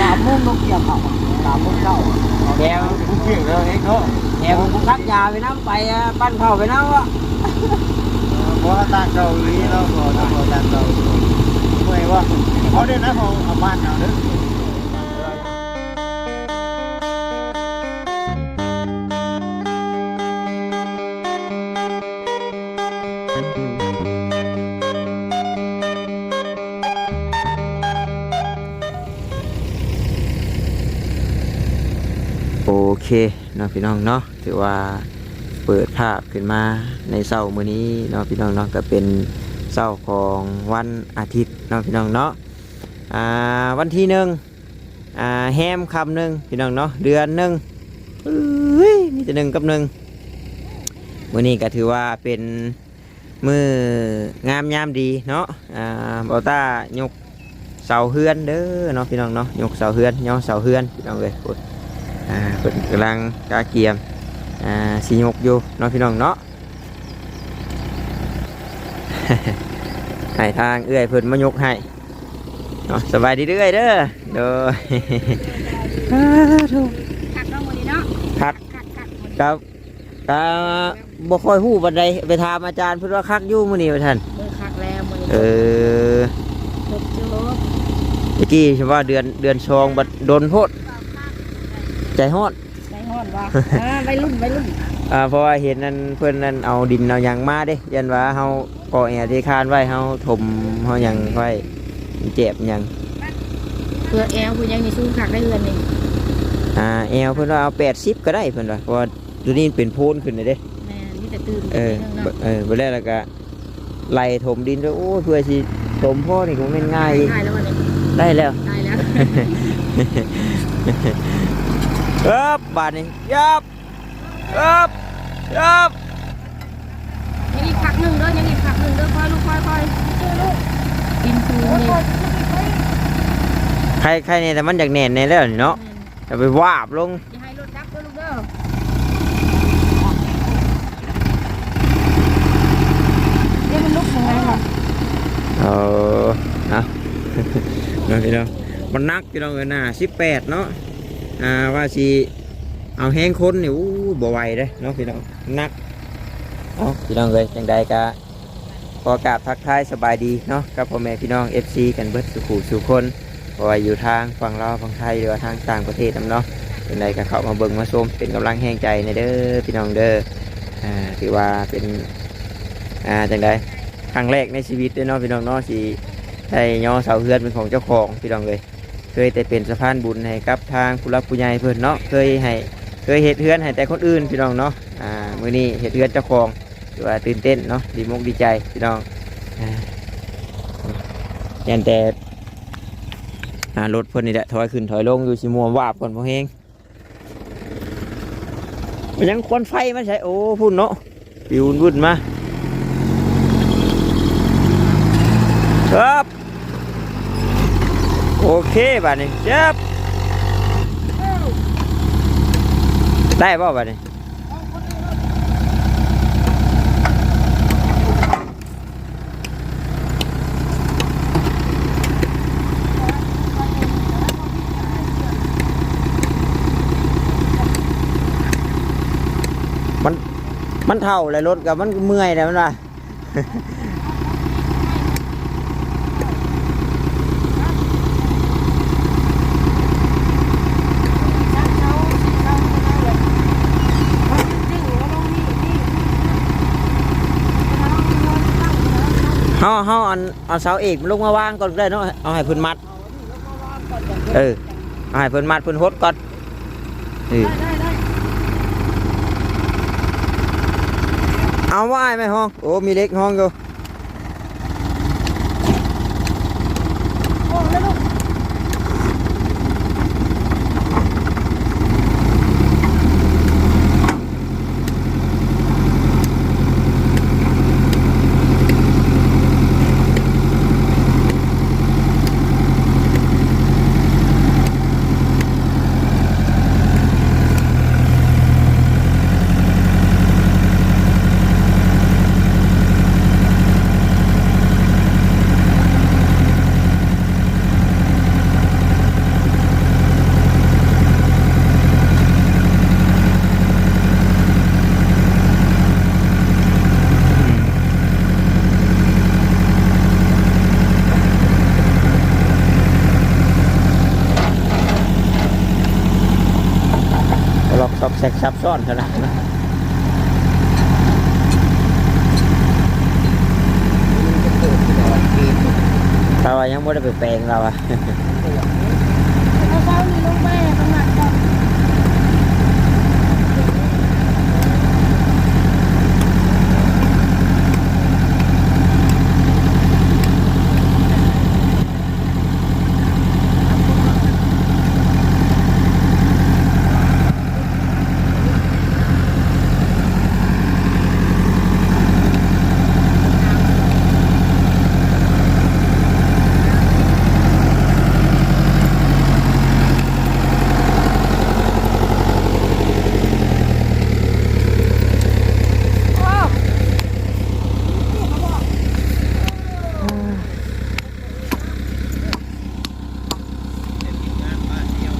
สามโมงต้องเกี่ยวเขาสามมุ่งเจ้าแกวผู้เกี่ยวเลยเองเนาะแกวผมคักยาไปน้ำไปปั้นเผาไปน้ำวะเพราะต่างเกาหลีเราก็ต่างต่างเกาหลีเมื่อว่าเขาเด้นะเขาเอาบ้านเอาเด้อ เคเนาะพี่น้องเนาะถือว่าเปิดภาพขึ้นมาในเช้ามื้อนี้เนาะพี่น้องเนาะก็เป็นเช้าของวันอาทิตย์เนาะพี่น้องเนาะอ่าวันที่หนึ่งอ่าแฮมคำหนึ่งพี่น้องเนาะเดือนหนึ่งเอ้ยมีแต่หนึ่งกับหนึ่งมื้อนี้ก็ถือว่าเป็นมืองามยามดีเนาะอ่าบอต้ายกเสาเฮือนเด้อเนาะพี่น้องเนาะยกเสาเฮือนย่อเสาเฮือนพี่น้องเลยกด อ่าเพิ่นกำลังกาเกียมอ่าสียกอยู่เนาะพี่น้องเนาะให้ทางเอื้อยเพิ่นมายกให้เนาะสบายดีเด้อยเด้อโดยคักเนาะมื้อนี้เนาะคักคักคักมื้อนี้ครับก็บ่ค่อยฮู้บันไดไปถามอาจารย์เพิ่นว่าคักอยู่มื้อนี้ว่าท่านมือคักแล้วมื้อนี้เออจบจบเมื่อกี้ใช่ว่าเดือนเดือนชองบัดโดนโพด ใจฮอด ใจฮ้อนว่ะอ่าวัยรุ่นวัยรุ่นอ่าเพราะว่าเห็นนั่นเพื่อนนั่นเอาดินเอาหยังมาเด้ยันว่าเฮาก่อแอร์ที่คานไว้เฮาถมเฮาหยังไว้เจ็บหยังเพื่อแอลผู้ยังมีสู้คักได้เรือนนี่อ่าแอลเพิ่นว่าเอา80ก็ได้เพิ่นว่าเพราะว่าตัวนี้เป็นโพนขึ้นเลยเด้ แม่นมีแต่ตื่นเออเนาะเออบ่แล้วแล้วก็ไล่ถมดินด้วยโอ้ยเพื่อสิถมพ่อนี่ก็บ่แม่นง่ายอีกได้แล้ววันนี้ได้แล้ว ได้แล้ว เอ๊บบาดนี้ยับเอ๊บยับยังอีกคักหนึงเด้อยังอีกคักหนึงเด้อค่อยลูกค่อยค่อยกินปูนี่ใครใครเนี่ยแต่มันอยากแน่นในแล้วนี่เนาะจะไปวาบลงอย่าให้รถดับเด้อลูกเด้อเดี๋ยวมันลุกยังไงค่ะเออนะน้องพี่น้องมันนักพี่น้องเอ้ยนะสิบแปดเนาะ อ่าว่าสิเอาแห้งคนนี่อู้บ่ไหวเด้เนาะพี่น้องนักเอาพี่น้องเลยจังใดกะขอกราบทักทายสบายดีเนาะกับพ่อแม่พี่น้อง FC กันเบิดสุขุสุคนเพราะว่าอยู่ทางฝั่งลาวฝั่งไทยหรือว่าทางต่างประเทศนํเนาะจังใดก็เข้ามาเบิ่งมาชมเป็นกำลังแห่งใจในเด้อพี่น้องเด้ออ่าถือว่าเป็นอ่าจังใดครั้งแรกในชีวิตเด้เนาะพี่น้องเนาะสิได้ย่อเสาเฮือนเป็นของเจ้าของพี่น้องเลย เคยแต่เป็นสะพานบุญให้กับทางผู้รักผู้ใหญ่เพื่อนเนาะเคยให้เคยเฮ็ดเฮือนให้แต่คนอื่นพี่น้องเนาะอ่ามื้อนี้เฮ็ดเฮือนเจ้าของถือว่าตื่นเต้นเนาะดีมุกดีใจพี่น้องอ่ายันแต่รถเพิ่นนี่แหละถอยขึ้นถอยลงอยู่สิมัววาบก่อนพอเฮงมันยังควันไฟมาใช่โอ้พุ่นเนาะปิววุ่นมาครับ โอเคบัดนี้เจ็บได้ป่ะบัดนี้มันมันเท่าเลยรถกับมันเมื่อยแล้วมันว่า เฮาเฮาอันเอาเสาเอกมันลงมาวางก่อนได้เนาะเอาให้เพิ่นมัด เออเอาให้เพิ่นมัดเพิ่นหดก่อนเออเอาไว้ไหมห้อง โอ้มีเล็กห้องอยู่ ซักซับซ้อนขนาดนะเราอะยังไม่ได้ไปแปลงเราอะ เช้าๆมีลูกแม่ต้องมาก่อน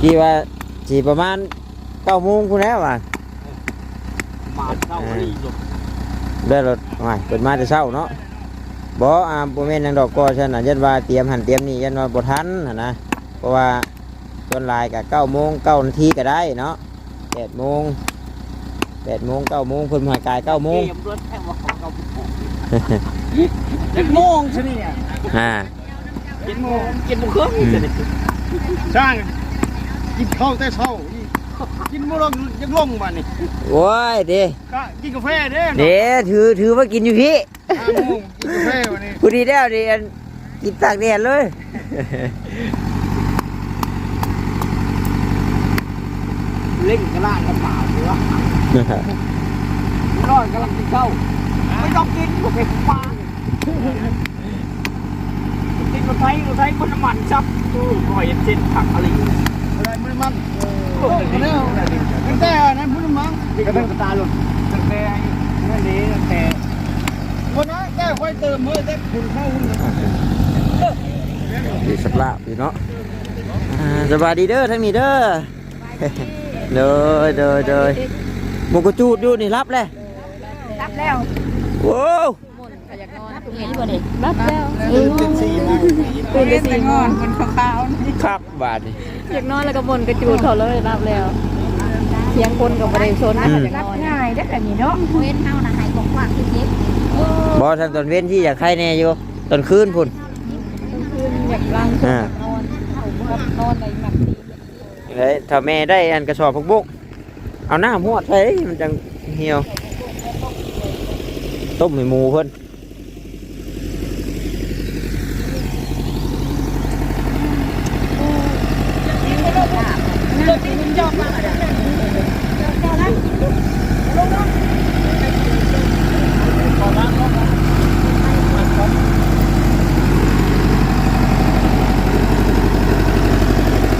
กี่ว่าสีประมาณเก้าโมงคุณแล้วว่ะมาเข้าดีอยู่ได้รถไม่เปิดมาแต่เช้าเนาะบ่อ่าบ่แม่นหยังดอกก็ฉันน่ะยันว่าเตรียมหันเตรียมนี่ยันว่าบ่ทันหั่นนะเพราะว่าส่วนหลายก็เก้าโมงเก้านาทีก็ได้เนาะแปดโมงแปดโมงเก้าโมงเพิ่นมาหากายเก้าโมงเกมรถแค่ว่าเขาเอาไปปลูกเจ็ดโมงใช่ไหมเนี่ยอ่าเจ็ดโมงเจ็ดโมงครึ่งใช่ไหมช่าง กินข้าวแต่เช้ากินมื้อลงยังลงมานี่โอ้ยเด้ก็กินกาแฟเด้เด้ถือถือว่ากินอยู่พี่ห้าโมงกินกาแฟวันนี้พอดีแล้วเดีอันกินตากแดดเลยเล่นกระลากันเปล่าหรือว่าร้อนกำลังกินข้าวไม่ต้องกินก็ไปฟ้ากินรถไฟรถไฟมันน้ำมันซับตู้ก่อยเส้นผักอะไร อะไรมันมันโอ้โหนี่แต่นั้นพุ่นมั้งกระทั่งตาหลุดตั้งแต่นั่นนี้ตั้งแต่คนนั้นแก้ค่อยเติมเมื่อแต่คุณเข้าหุ่นดีสับลาบอยู่เนาะอ่าสบายดีเด้อทั้งนี้เด้อเด้อเด้อเด้อหมกจูดอยู่นี่รับเลยรับแล้วโว้วขยักนเห็นบ่นี่รับแล้วเป็นสี่โมงตื่นไปสี่โมงมันขาวๆครับบาทนี่ อยากนอนแล้วก็บนกระจูดเขาเลยรับแล้วเสียงคนกับบริโซนน่าจะรับง่ายได้แบบนี้เนาะเว้นเท่านะหายกว้างๆคือเจ็บบอทางตอนเว้นที่อยากใครแน่อยู่ตอนคืนพุ่นคืนอยากลังอ่านอนเขาแบบนอนในหนักตีเลยถ้าแม่ได้อันกระสอบพวกบุกเอาหน้าหวดไปมันจังเหี่ยวต้มให้หมูเพิ่น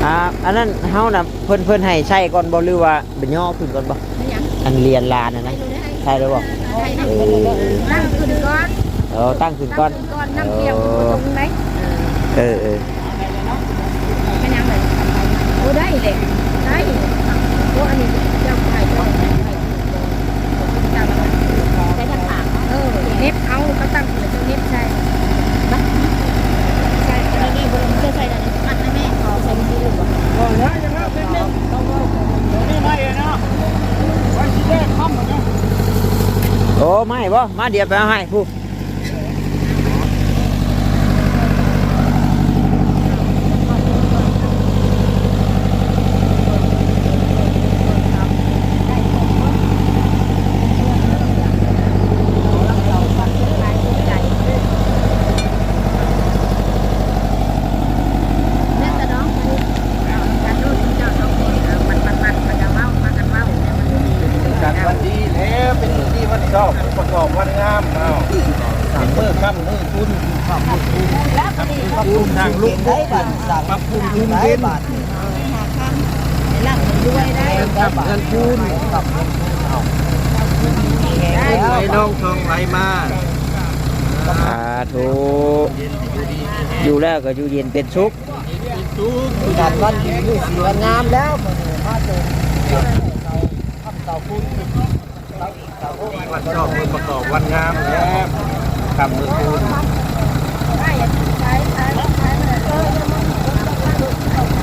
อ่าอันนั้นเฮาน่ะเพิ่นเพิ่นให้ใช้ก่อนบ่หรือว่าเป็นย่อขึ้นก่อนบ่อันเรียนลานน่ะนะใช่หรือบ่เออนั่งขึ้นก่อนเออตั้งขึ้นก่อนก่อนนั่งเตียงตรงไหนเออเออไม่ยังเลยโอ้ได้เลยได้โอ้อันนี้เจ้าไข่เจ้าไข่เจ้าใช้ทางปากเออเน็บเอาก็ตั้งเจ้าเน็บใช่ใช่อันนี้บนเสื้อใส่อันนี้มัดนะแม่ขอใส่ดีหรือเปล่า โอ้ยยังไม่เป็นเนี่ยนี่ไม่เนาะวันที่แรกค่ำเนาะ ให้บ่มาเดี๋ยวไปเอาให้ผู้ เนี่ยแต่น้องการรู้เจ้าน้องคนมันมันมันมันจะเมามันจะเมาเนี่ยมันดี จากวันดีแล้วเป็นที่วันชอบประกอบวันงามเอาเป็นเมื่อค่ำมือคุณ แล้วก็ดี ปรับปรุงทางลูกได้บัตรป รับปรุงทุนเย็นหลังด้วยได้กับเงินทุนกับไอ้น้องทองไหลมาสาธุอยู่แล้วก็อยู่เย็นเป็นสุขการวันดีมือสีวันงามแล้วมาเจอทำเสาคุณวันชอบประกอบวันงามแล้วทำมือคุณ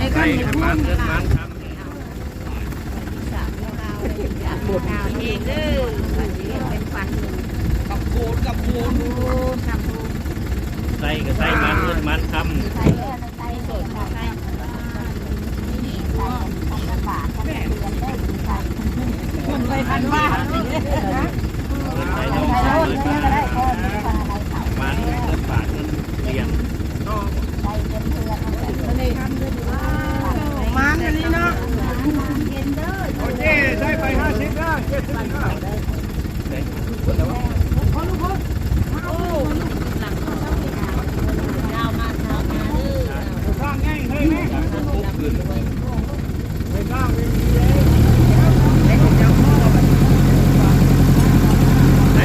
ใอ้ข้ามเห็ดบุญค่ะบุญเองเด้อเป็นฝันกับโคนกับโคนกับโคนใส่ก็ใส่มันมันทำใส่เลือดใส่สดใส่คนไปพันว่าใส่โดนใส่โดนก็ได้ ห้าชิ้นะเจ็ดสิบนะยาวมาเช้ามาเด้อสร้างง่ายเฮ้ยแม่ไม่สร้างไม่มีเลยใส่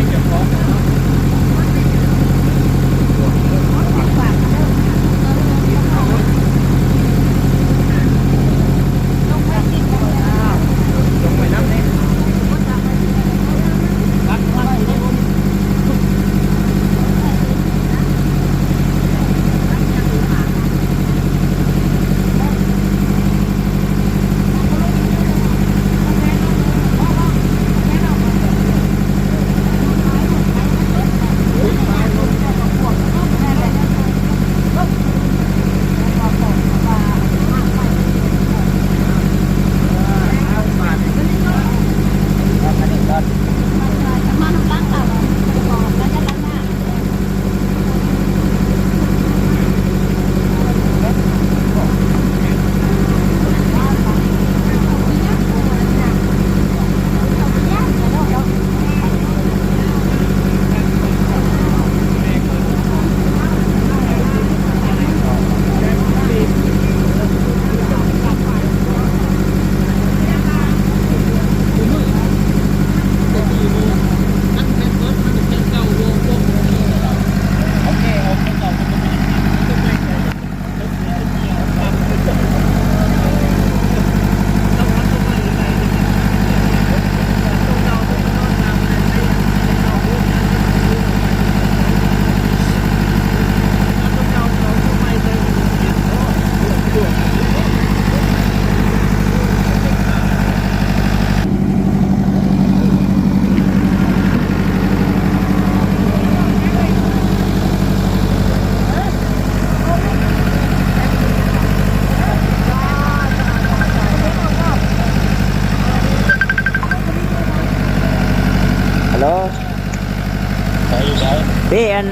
พี่อัน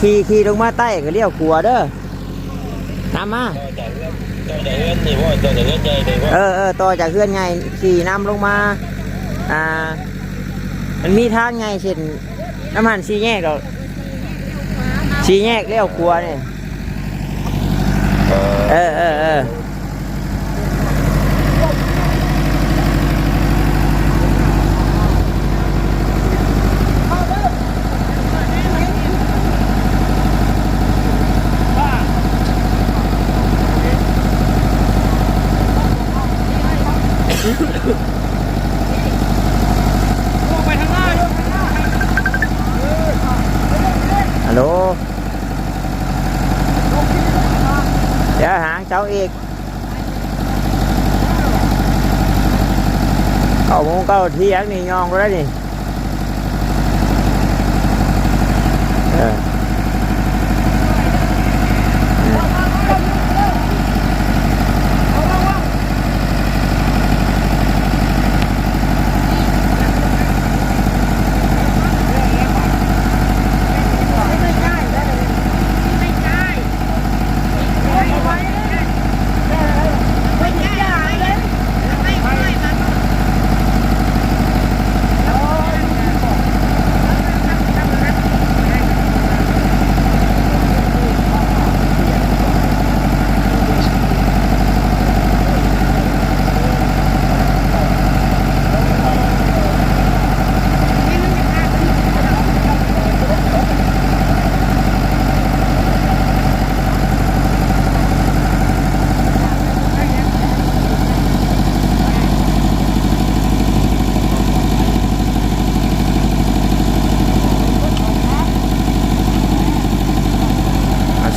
ขี่ขี่ลงมาใต้ก็เลี้ยวขัวเด้อตามมาเออเออต่อจากเพื่อนไงขี่นำลงมา อ่า มันมีทางไงเช่นน้ำมันสีแยกเราสีแยกเลี้ยวขัวเนี่ยเออเออเออ ลงไปทางหน้าโยกทางหน้า ฮัลโหลเดี๋ยวหางเจ้าอีก เก้าโมงเก้าเ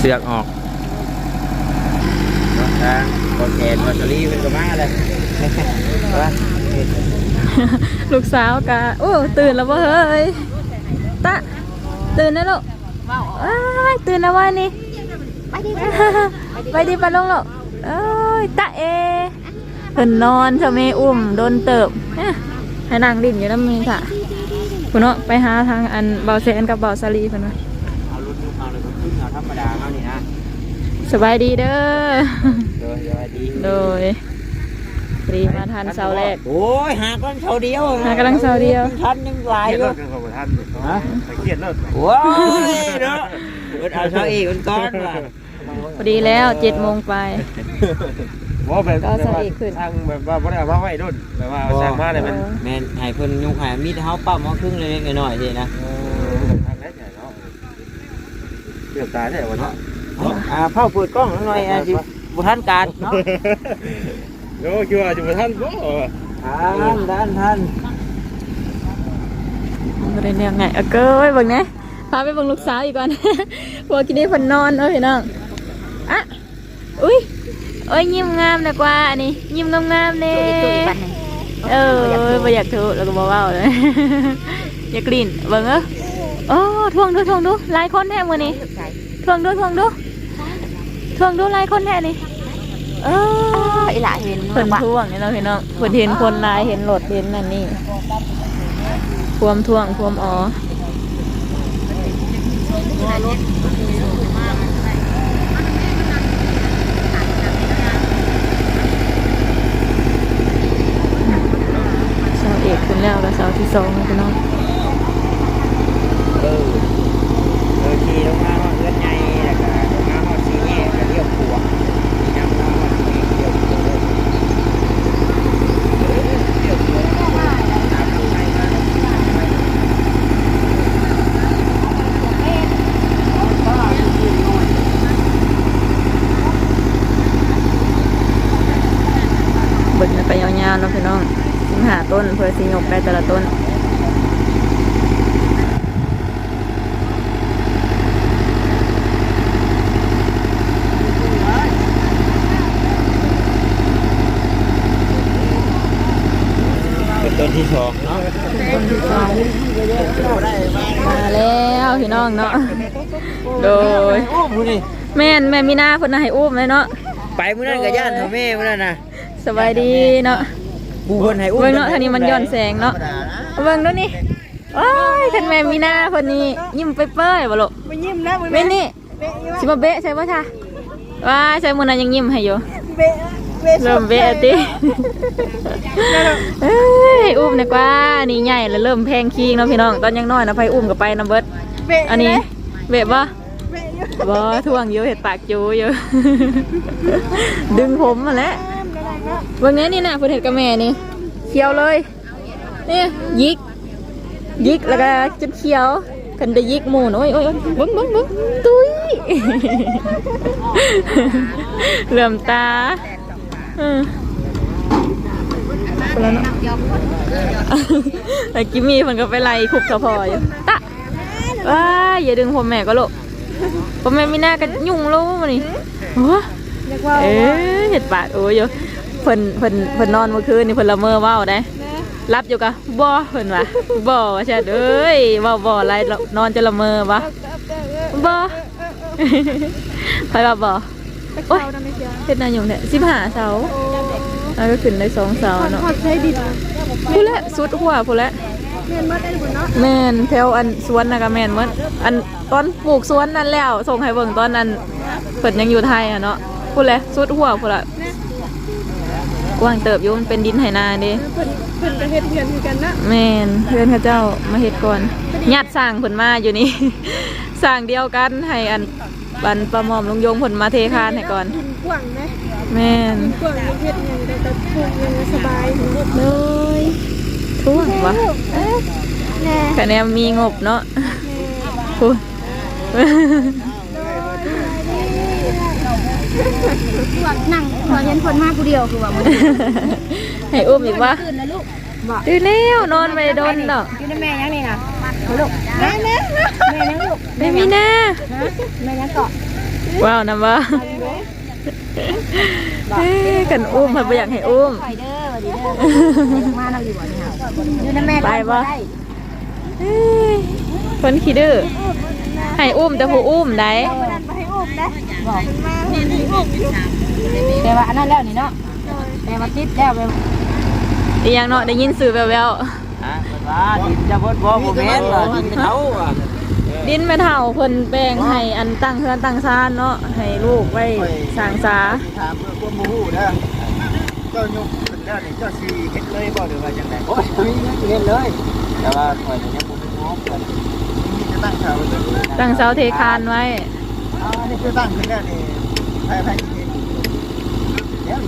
ที่ยงนี่ยองก็ได้นี่เออเอาเสือกออกรถทางรถแกนรถสลีเป็นกระมาเลยว่าลูกสาวกะโอ้ตื่นแล้วบ่เฮ้ยตะตื่นแล้วลูกอ้ายตื่นแล้ววะนี่ไปดิไปดีปะลงลูกเอ้ยตะเอเพิ่นนอนเจ้าแม่อุ้มโดนเติบเอ๊ะให้นางดิ่นอยู่น้ำมือค่ะคุณเนาะไปหาทางอันเบาเซนกับเบาซาลีเพิ่นว่า สบายดีเด้อ โดยสวัสดีโดยพอดีมาทันเสาร์แรก โอ้ยหาก้อนเสาเดียวหากำลังเสาร์เดียวทันยังหลายอยู่ท่านฮะเครียดเลิศโอ้ยเนาะเอาเสาอีกมันก้อนว่ะพอดีแล้วเจ็ดโมงไปว่าแบบก็สะอีกขึ้นทางแบบว่าบ่ได้เอามาไว้ดุนแบบว่าเอาสร้างมาเลยมันแม่นให้เพิ่นยกให้มีแต่เฮาปั๊มเฮาครึ่งเลยหน่อยๆสินะเออทางได้ใหญ่เนาะเกือบตายได้วันเนาะ อ่าเผาเปิดกล้องหน่อยอะสิบ่ทันการเนาะโอ้คิดว่าจะมาท่านบ่ทันทันทันบ่ได้เรื่องไงเอาเก้ยเบิ่งนะพาไปเบิ่งลูกสาวอีกก่อนพวกกินนี่เพิ่นนอนเอ้ยพี่น้องอะอุ้ยโอ้ยยิ้มงามดีกว่าอันนี้ยิ้มงามๆเด้ตัวอีกบันหนึ่งเออบ่อยากถูแล้วก็บ่เว้าเลยอยากกลิ่นเบิ่งเอ้อโอ้ทวงดูทวงดูหลายคนแท้มื้อนี้ใช่ทวงดูทวงดู ทวงดูหลายคนแท้นี่เอออีหล่าเห็นเพิ่นว่าทวงนี่เนาะพี่น้องเพิ่นเห็นคนหลายเห็นรถเห็นนั่นนี่ความทวงความอ๋อเสาเอกขึ้นแล้วกับเสาที่สองพี่น้องเออเออขี่ลงมาฮอดเรือนใหญ่แล้วก็ลงมาฮอดสีแยกก็เลี้ยวขวานี่นำมาฮอดสีแยกเลี้ยวขวาเลยเออเลี้ยวขวาตามทางไปมา เบิ่งกันไปยาวๆเนาะพี่น้องสิงหาต้นเพื่อสิยก ได้แต่ละต้นเป็นต้นที่สองเนาะมาแล้วพี่น้องเนาะ โดยโอ้ผู้นี่แม่นแม่มีหน้าเพิ่นน่ะให้อุ้มเลยเนาะ ไปมื้อนั้นกับย่านเท่าแม่มื้อนั้นน่ะสบายดีเนาะ ผู้เพิ่นให้อุ้มเบิ่งเนาะทางนี้มันย้อนแสงเนาะ เบิ่งดูนี่โอ้ยคันแม่มีหน้าเพิ่นนี่ยิ้มเปื่อยๆบ่ลูกไปยิ้มนะมึงแม่นี่สิมาเบะใช่บ่ท่าว้าใช่มื้อนั้นยังยิ้มให้อยู่เบะเบะเริ่มเบะติเอ้ยอุ้มดีกว่านี่ใหญ่แล้วเริ่มแพงคิงเนาะพี่น้องตอนยังน้อยนะไผอุ้มก็ไปนํเบิดเบะอันนี้เบะบ่เบะอยู่บ่ท่วงอยู่เห็ดปากจูอยู่ ดึงผมมาแล้ว เบิ่งแนี้นี่น่ะเพิ่นเห็ดกับแม่นี่เขียวเลยนี่ยิกยิกแล้วก็จนเขียวเพิ่นได้ยิกหมูนโอ้ยโอ้ยโอ้ยเบิ่งเบิ่งเบิ่งตุ้ย เหลื่อมตาเออคนละเนาะไอ้กิมมี่เพิ่นก็ไปไล่คุบกระพออยู่ตะว้าอย่าดึงผมแม่ก็ลูกผมไม่มีหน้ากันยุ่งรู้มานี่หัวเอ๊ะเห็ดปากโอ้ยอยู่ เพิ่นเพิ่นเพิ่นนอนเมื่อคืนนี่เพิ่นละเมอเว้าได้รับอยู่กะบ่เพิ่นว่าบ่ว่าใช่เอ้ยเว้าบ่อะไรนอนจะละเมอวะบ่ไปว่าบ่โอ้ยเฮ็ดนายงแท้15เสาแล้วก็ขึ้นได้สองเสาเนาะขอใช้ดินพูดแล้วสุดหัวพูดแล้วเงินมาได้หมดเนาะแม่นแถวอันสวนนะก็แม่นหมดอันตอนปลูกสวนนั่นแล้วส่งให้เบิ่งตอนนั้นเพิ่นยังอยู่ไทยอะเนาะพูดเลยสุดหัวพูดละ กว้างเติบอยู่มันเป็นดินไหนาเด้เพิ่นเพิ่นก็เฮ็ดเงินคือกันนะแม่นเพื่อนเขาเจ้ามาเฮ็ดก่อนญาติสร้างเพิ่นมาอยู่นี่ สร้างเดียวกันให้อันบันประหมอมลุงยงเพิ่นมาเทคานให้ก่อนดินกว้างนะแม่นดินกว้างยังเฮ็ดเงินได้แต่ปลูกยังสบายอยู่เลยทุ่งวะแน่คะแนนมีงบเนาะพูด นั่งพอเห็นคนมากผู้เดียวคือว่ามึงให้อุ้มอีกวะตื่นนะลูกตื่นแล้วนอนไปโดนดอกอยู่ในแม่ยังนี่นะลูกแม่แม่แม่ยังลูกไม่มีแน่แม่ยังเกาะว้าวนะว่าเอ้ยกันอุ้มเพิ่นบ่อยากให้อุ้มไฟเด้อดีเด้อมาเราดีกว่านี่ค่ะอยู่ในแม่ไปบ่เอ้ยคนขี้ดื้อให้อุ้มแต่ผู้อุ้มได้ แต่ว่าอันนั้นแล้วนี่เนาะแต่ว่าติดแล้วไปอีหยังเนาะได้ยินสื่อแววอะว่าดินจะพดบ่บ่แม่นว่าดินเขาอะๆดินแม่เฒ่าเพิ่นแบ่งให้อันตั้งเฮือนตั้งซ่านเนาะให้ลูกไว้สร้างสาถามเพื่อความรู้เด้อเจ้ายกขึ้นแล้วนี่เจ้าสิเฮ็ดเลยบ่หรือว่าจังได๋โอ้ยมีเงินเรียนเลย แต่ว่าข่อยนี่ยังบ่มีงบเลยมีจะตั้งเสาเลยตั้งเสาเทคานไว้ อ๋อนี่คือตั้งขึ้นแล้วนี่ใครใครกินเดี๋ยว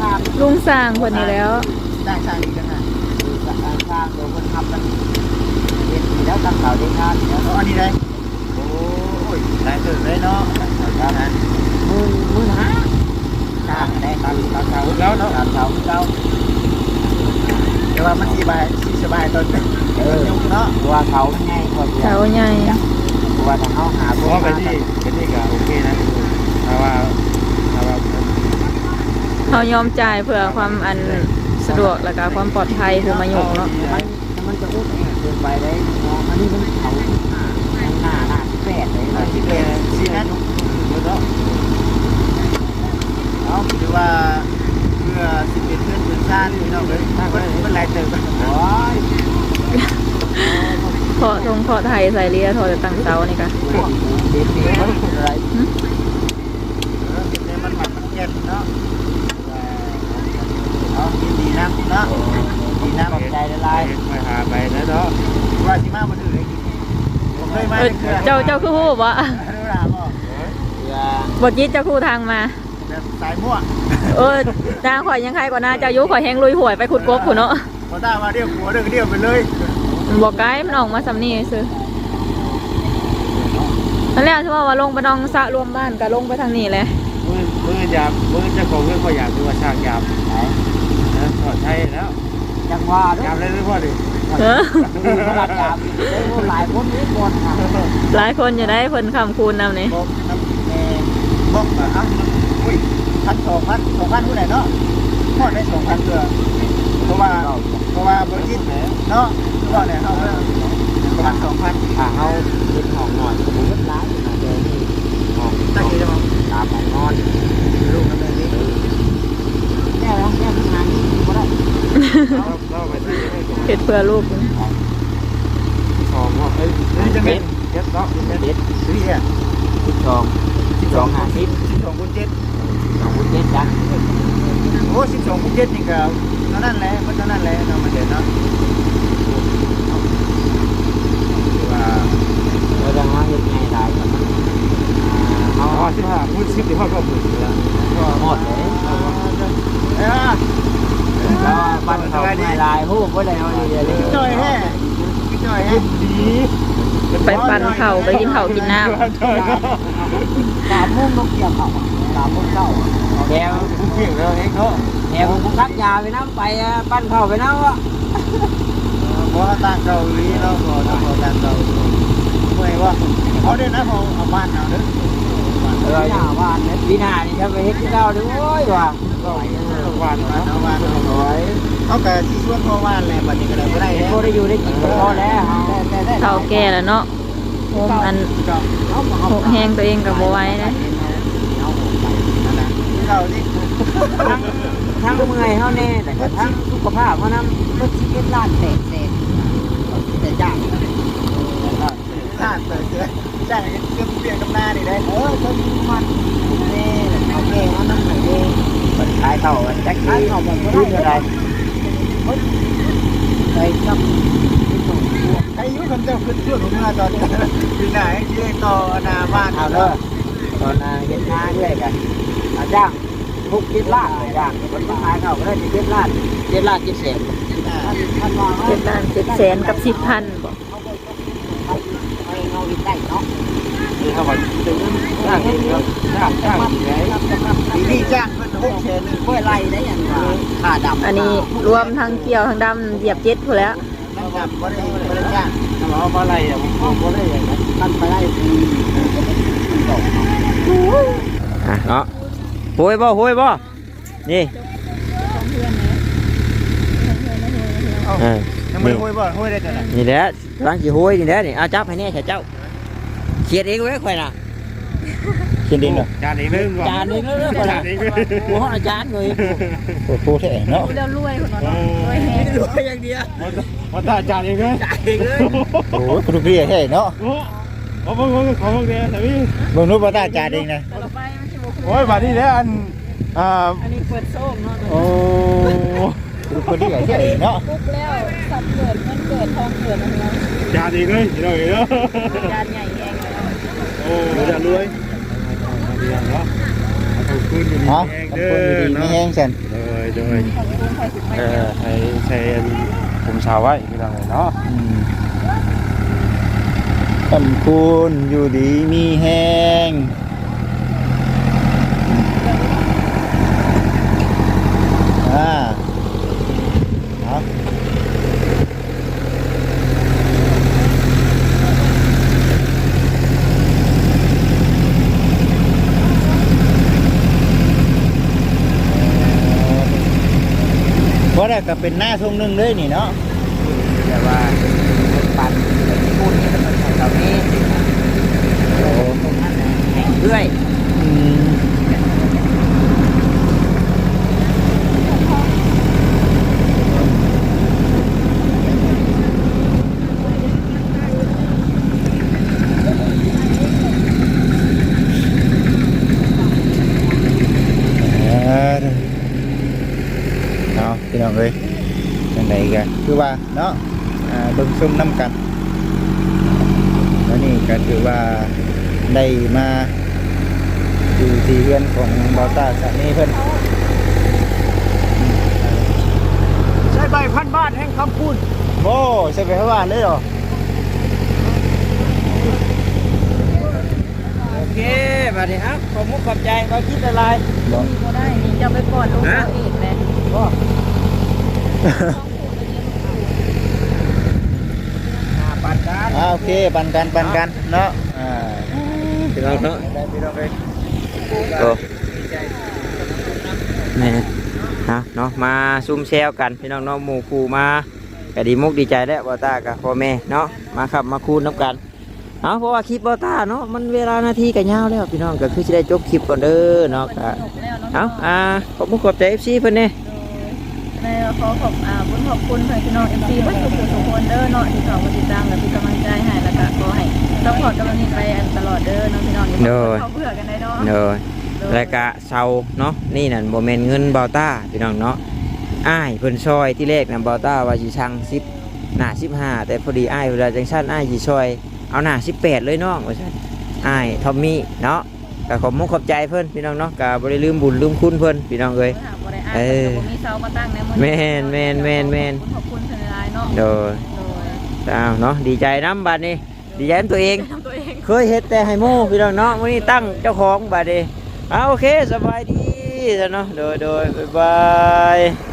ตามลุงสร้างเพิ่นนี่แล้ว ตั้งสร้างอีกจังไงการสร้างโดยคนทำมันเรียนแล้วตั้งเสาได้งานเดี๋ยวเอาอันนี้ได้โอ้ยได้ตื่นเลยเนาะครับนะมือมือหาสร้างได้ตามตามเสาแล้วเนาะตามเสาเก่าแต่ว่ามันสบายสบายตอนยุคเนาะตัวเขามันง่ายกว่าเสาใหญ่ตัวถ้าเขาหาเพว่าไปที่ไปที่ก็โอเคนะถ้าว่าถ้าว่า เขายอมจ่ายเพื่อความอันสะดวกและก็ความปลอดภัยผู้มาอยู่เนาะมันมันจะอุ้มเกินไปได้เนาะอันนี้มันเขาหน้าหน้าหน้าแปดเลยมาที่เป็นซีนั้นเนาะเอาถือว่าเพื่อสิบเป็นเพื่อนเพื่อนชาติพี่น้องเลยมันมันหลายเติบโอ้ยพาะทงพาะไทยใส่เรียทอจะตั้งเสานี่ก็เด็กดีมันเป็นอะไรเนี่ยมันหมักมันเย็นเนาะ เอาดีนะเนาะดีนะขอบใจละลายไปหาไปแล้วเนาะว่าสิมาบ่ถือเลยผมเคยมาเอ้ยเจ้าเจ้าคือฮู้บ่รู้ล่ะบ่อย่าบ่จิตเจ้าคู่ทางมาแบบสายมั่วเออหน้าข่อยยังใครกว่าหน้าเจ้ายุข่อยแฮงลุยหวยไปขุดกบผู้เนาะพอตามาเรียกหัวเรื่องเดียวไปเลยมันบอกไกลมันออกมาสำนี่ซื่อนั่นแหละที่ว่าว่าลงไปนองสระรวมบ้านก็ลงไปทางนี้แหละมือมือยามมือเจ้าของเรื่องเขาอยากดูว่าช่างยาม นะถอดใช้แล้วจังหวะด้วยยามเลยหรือพ่อดิเออ มีขนาดยามหลายคนนี่คนค่ะหลายคนอยู่ได้เพิ่นคำคูณนำนี่บอกน้ำแม่บอกอะอะอุ้ยพันสองพันสองพันผู้ไหนเนาะพอดได้สองพันเพื่อเพราะว่าเพราะว่าบริษัทเนาะก็เนี่ยเขาประมาณสองพันถ้าเขาเป็นห้องนอนก็บุญร้ายนะเดี๋ยวนี้ห้องตั้งใจจะมาตามห้องนอนลูกนั่นเลยนี่แค่แล้วแค่ทำงานนี่ก็ได้ เราไปที่ให้ก่อนเฮ็ดเพื่อลูกสองว่าเอ้ยนี่จะเป็นเจ็ดเนาะเด็ดสี่อะสิบสองสิบสองห้าสิบสิบสองคูณเจ็ดสองเจ็ดจ้ะโอ้สิบสองคูณเจ็ดนี่ก็เท่านั้นแหละมันเท่านั้นแหละเนาะมันเด่นเนาะว่าเราจะมาเห็นไงได้กับมันอ๋อสิบห้าพูดสิบที่พ่อก็พูดแล้วหมดเลยเออ แล้วบ้านเขาไม่ลายหู้ก็ได้เอาดีเลยจ่อยแฮ่จ่อยแฮ่ดีไปปั่นเข่าวไปกินข้าวกินน้สามมุมนกเกี่ยวเขาสามมุมเก้าแถวเก่งเลยเองเนาะแถวผมทักยาไปน้ำไปปั้นเข้าไปน้ำวะเพราะต่างเกาหลีเราขอต่างต่างเกาหลีเมื่อยว่าเอาเด้นะพอเอาบ้านเอาเด้อเออหน้าบ้านเนี่ยปีหน้านี่ถ้าไปเฮ็ดที่เราดูโอ้ยว่ะทุก วันบ้านเนาะเอาบ้านเอาไว้เขาก็ที่ชวนพ่อบ้านแหละบัดนี้ก็ได้บ่ได้แล้วพอได้อยู่ได้กินก็พอแล้วำเฒ่าแก่แล้วเนาะโฮมอันหกแห้งตัวเองกับบ่ไหว้นะเก่านี่ทั้งเมื่อยเฮาแน่แต่ก็ทั้งสุขภาพเฮานำรถชีวิตล้านแตกแตกแต่จ้างท่านเปิดเสือจ้างเสื้อเปลี่ยนกับหน้านี่ได้เออก็มีมันแน่เอาแก่เฮานำให้เองมัน ขายเข้ากันจักขายเข้ามันบ่ได้อะไรไปกับใครยุ่งกันเจ้าขึ้นช่วยผมมาตอนนี้ปีไหนที่ต่อนาบ้านเอาเด้อตอนน่ะเฮ็ดงานด้วยกันอาจ้างทุกคิดลานเลยจ้างมันมาขายเข้าก็ได้เจ็ดลานเจ็ดล้านเจ็ดแสนเจ็ดล้านเจ็ดแสนกับสิบพันบ่เอาอีกได้เนาะนี่เขาบอกถึงจ้าง เองครับจ้างจ้างไหนปีนี้จ้างเพิ่นหกแสนหนึ่งเพื่อไล่ได้อย่างว่าค่าดำอันนี้รวมทั้งเกี่ยวทั้งดำเหยียบเจ็ดพู้นแหล้วนั่นกับบ่ได้บ่ได้จ้างถ้าบอกว่าอะไรอะผมก็ได้อย่างนั้นท่านไปได้ปีอะเนาะโหยบ่โหยบ่นี่เออยังไม่ห้วยบ่ห้วยได้แต่ไหนนี่แหละกำลังสิโหยนี่แหละนี่เอาจับให้แน่แค่เจ้าเขียดเองไว้ค่อยน่ะ เขียดเองเหรอจานเองนึงจานเองเลยค่อยน่ะหัวอาจารย์เลยโอ้โหแท้เนาะเดี๋ยวรวยคนนั้นรวยแฮงรวยอย่างเดียวมาตาจานเองเลยจ่ายเองเลยโอ้ยคุณพี่แท้เนาะโอ้โอ้โหของพวกเดียวแต่พี่เบิ่งนู้นบ่ตาจานเองนะต่อไปมันสิบ่โอ้ยบาดนี้แล้วอันอ่าอันนี้เปิดโซ่เนาะโอ้คุณพี่แท้เนาะปุ๊บแล้วสัตว์เกิดมันเกิดทองเกิดอะไรเนาะจานเองเลยเราเองเนาะจานใหญ่แฮงเลยโอ้จะรวย เนาะขอบคุณอยู่ดีเนาะแห้งขอบเด้คุณดีอๆไม่เนาะแห้งซั่นโดยโดยเออให้ใช้ผมชาวไว้พี่น้องเนาะอืมขอบคุณอยู่ดีมีแห้ง เพราะได้ก็เป็นหน้าทงหนึงเลยนี่เนาะแต่ว่าปั่นพูดนี่มันใส่เรานี้โอ้ ตรงนั้นแห่งเรื่อย อืม พี่น้องเอ้ยจังไดกันคือว่าเนาะอ่าเบิ่งซุ่มน้ำกันแล้วนี่ก็คือว่าได้มาอยู่ที่เรือนของบอต้าสามีเพิ่นใช้ใบพันบาทแห่งคำพูดโอ้ใช่ไปให้ว่านเลยเหรอโอเคมาดิครับขอบมุกขอบใจเราคิดอะไรบอกบ่ได้นี่จะไปก่อนลูกเขาเองเลยก็ ปัดกันอ่าโอเคปันกันปันกันเนาะอ่าพี่น้องเนาะได้พี่น้องเอ้ยโอ้แม่ฮะเนาะมาซุ่มแซวกันพี่น้องเนาะหมู่ครูมาก็ดีมุกดีใจแล้วบอต้ากับพ่อแม่เนาะมาขับมาคูนน้ำกันเอาเพราะว่าคลิปบอต้าเนาะมันเวลานาทีกันยาวแล้วพี่น้องก็คือจะได้จบคลิปก่อนเด้อเนาะก็จบแล้วเนาะเอาอ่าขอบมุกขอบใจเอฟซีเพิ่นเนี่ย ในขอขอบอ่าบุญขอบคุณเพื่อนพี่น้องเอ็มซีวัดสุขสุขคนเด้อเนาะที่เขามาติดตามและเป็นกำลังใจให้แล้วก็ขอให้ซัพพอร์ตกำลังนี้ไปอันตลอดเด้อเนาะพี่น้องอย่าเพิ่งเขาเบื่อกันได้เนาะเด้อแล้วก็เซาเนาะนี่นั่นบ่แม่นเงินบอต้าพี่น้องเนาะอ้ายเพิ่นซอยที่แรกนั่นบอต้าว่าสิสั่ง10หน้า15แต่พอดีอ้ายเวลาจังซั่นอ้ายสิซอย เอาหน้า18เลยน้องว่าซั่นอ้ายทอมมี่เนาะ ก็ขอบมุกขอบใจเพิ่นพี่น้องเนาะก็บ่ได้ลืมบุญลืมคุณเพิ่นพี่น้องเอ้ย เออมีเสามาตั้งในมือแม่นแม่นแม่นแม่น ขอบคุณเธอหลายเนาะโดยโดยอ้าวเนาะดีใจน้ำบัดนี้ ดีใจนำตัวเอง ทำตัวเองเคยเฮ็ดแต่ให้หมู่พี่น้องเนาะมื้อนี้ตั้งเจ้าของบัดนี้อ้าโอเคสบายดีซะเนาะโดยโดยบ๊ายบาย